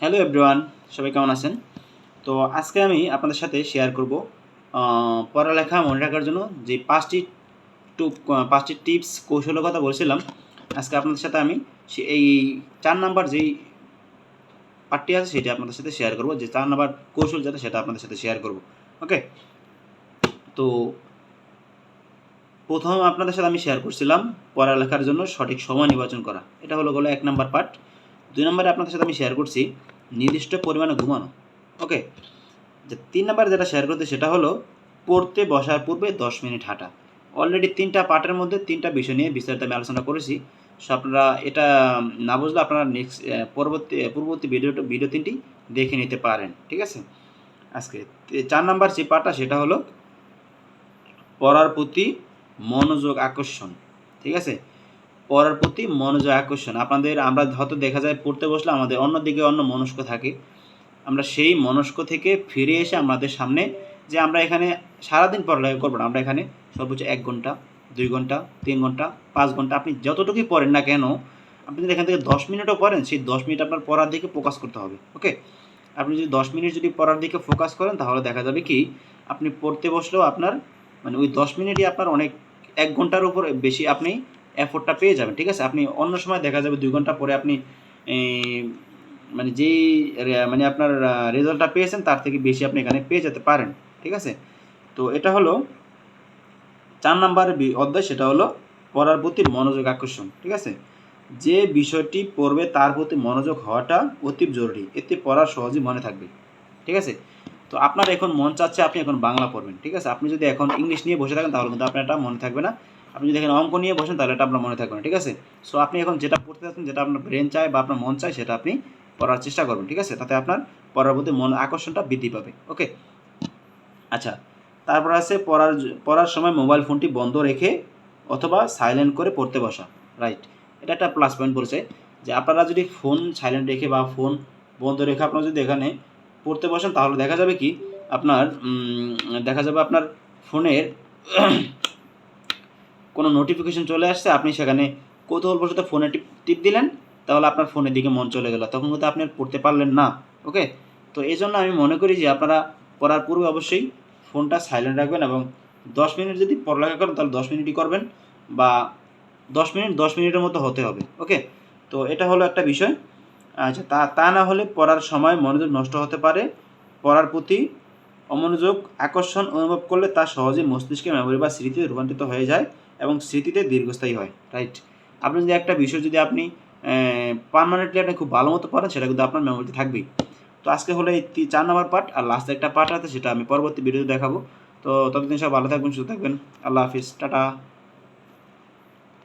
Hello everyone, সবাই কেমন আছেন? তো আজকে আমি আপনাদের সাথে শেয়ার করব পড়ালেখা মনে রাখার জন্য যে পাঁচটি টু পাঁচটি টিপস কৌশলের কথা বলছিলাম, আজকে আপনাদের সাথে আমি এই চার নাম্বার যেই পার্টটি আছে সেটি আপনাদের সাথে শেয়ার করব, যে চার নাম্বার কৌশল যেটা সেটা আপনাদের সাথে শেয়ার করব ওকে তো প্রথম আপনাদের সাথে আমি শেয়ার করছিলাম পড়ালেখার জন্য সঠিক সময় নির্বাচন করা, এটা হলো গেলো এক নাম্বার পার্ট দুই নম্বরে আপনাদের সাথে আমি শেয়ার করছি, নির্দিষ্ট পরিমাণে ঘুমানো। ওকে যে তিন নাম্বার যেটা শেয়ার করতে সেটা হলো, পড়তে বসার পূর্বে দশ মিনিট হাঁটা। অলরেডি তিনটা পার্টের মধ্যে তিনটা বিষয় নিয়ে বিস্তারিত আমি আলোচনা করেছি। সো আপনারা এটা না বুঝলে আপনারা নেক্সট পরবর্তী পূর্ববর্তী ভিডিও ভিডিও তিনটি দেখে নিতে পারেন। ঠিক আছে? আজকে চার নাম্বার যে পার্টটা সেটা হলো, পড়ার প্রতি মনোযোগ আকর্ষণ। ঠিক আছে? পড়ার প্রতি মনোযোগ আকর্ষণ। আপনাদের, আমরা হয়তো দেখা যায় পড়তে বসলে আমাদের অন্যদিকে অন্য মনস্ক থাকে। আমরা সেই মনস্ক থেকে ফিরে এসে আমাদের সামনে যে আমরা এখানে সারাদিন পড়ালেখা করব না, আমরা এখানে সর্বোচ্চ এক ঘণ্টা, দুই ঘণ্টা, তিন ঘণ্টা, পাঁচ ঘণ্টা, আপনি যতটুকুই পড়েন না কেন, আপনি যদি এখান থেকে দশ মিনিটও পড়েন, সেই দশ মিনিট আপনার পড়ার দিকে ফোকাস করতে হবে ওকে আপনি যদি দশ মিনিট যদি পড়ার দিকে ফোকাস করেন, তাহলে দেখা যাবে কি, আপনি পড়তে বসলেও আপনার মানে ওই দশ মিনিটই আপনার অনেক, এক ঘণ্টার উপর বেশি আপনি এফোর্টটা পেয়ে যাবেন, ঠিক আছে? আপনি অন্য সময় দেখা যাবে দুই ঘণ্টা পরে আপনি মানে যেই মানে আপনার রেজাল্টটা পেয়েছেন, তার থেকে বেশি আপনি এখানে পেয়ে যেতে পারেন, ঠিক আছে? তো এটা হলো চার নাম্বার অধ্যায়, সেটা হলো পড়ার প্রতি মনোযোগ আকর্ষণ, ঠিক আছে? যে বিষয়টি পড়বে তার প্রতি মনোযোগ হওয়াটা অতি জরুরি, এতে পড়ার সহজেই মনে থাকবে, ঠিক আছে? তো আপনার এখন মন চাচ্ছে আপনি এখন বাংলা পড়বেন, ঠিক আছে? আপনি যদি এখন ইংলিশ নিয়ে বসে থাকেন, তাহলে কিন্তু আপনার এটা মনে থাকবে না। আপনি যদি এখন অঙ্ক নিয়ে বসেন, তাহলে এটা আপনার মনে থাকবে না, ঠিক আছে? সো আপনি এখন যেটা পড়তে চাচ্ছেন যেটা আপনার ব্রেন চায় বা আপনার মন চায়, সেটা আপনি পড়ার চেষ্টা করবেন, ঠিক আছে? তাতে আপনার পড়ার প্রতি মন আকর্ষণটা বৃদ্ধি পাবে ওকে আচ্ছা তারপর আছে পড়ার পড়ার সময় মোবাইল ফোনটি বন্ধ রেখে অথবা সাইলেন্ট করে পড়তে বসা রাইট এটা একটা প্লাস পয়েন্ট বলছে, যে আপনারা যদি ফোন সাইলেন্ট রেখে বা ফোন বন্ধ রেখে আপনারা যদি এখানে পড়তে বসেন, তাহলে দেখা যাবে কি, আপনার দেখা যাবে আপনার ফোনের কোনো নোটিফিকেশন চলে আসছে, আপনি সেখানে কৌতূহলবশত ফোনে টিপ টিপ দিলেন, তাহলে আপনার ফোনের দিকে মন চলে গেল। তখন কিন্তু আপনি পড়তে পারলেন না ওকে তো এই জন্য আমি মনে করি যে আপনারা পড়ার পূর্বে অবশ্যই ফোনটা সাইলেন্ট রাখবেন এবং দশ মিনিট যদি পড়ালেখা করেন, তাহলে দশ মিনিটই করবেন বা দশ মিনিট, দশ মিনিটের মতো হতে হবে ওকে তো এটা হলো একটা বিষয়। আচ্ছা তা তা না হলে পড়ার সময় মনোযোগ নষ্ট হতে পারে। পড়ার প্রতি অমনোযোগ, আকর্ষণ অনুভব করলে তা সহজে মস্তিষ্কে মেমোরি বা স্মৃতিতে রূপান্তরিত হয়ে যায় এবং স্মৃতিতে দীর্ঘস্থায়ী হয়। রাইট আপনি যদি একটা বিষয় যদি আপনি পারমানেন্টলি আপনি খুব ভালো মতো পড়েন, সেটা কিন্তু আপনার মেমোরিতে থাকবেই। তো আজকে হলো এই চার নম্বর পার্ট আর লাস্ট একটা পার্ট আছে, সেটা আমি পরবর্তী ভিডিওতে দেখাবো। তো ততদিন সব ভালো থাকবেন, সুস্থ থাকবেন। আল্লাহ হাফিজ। টাটা।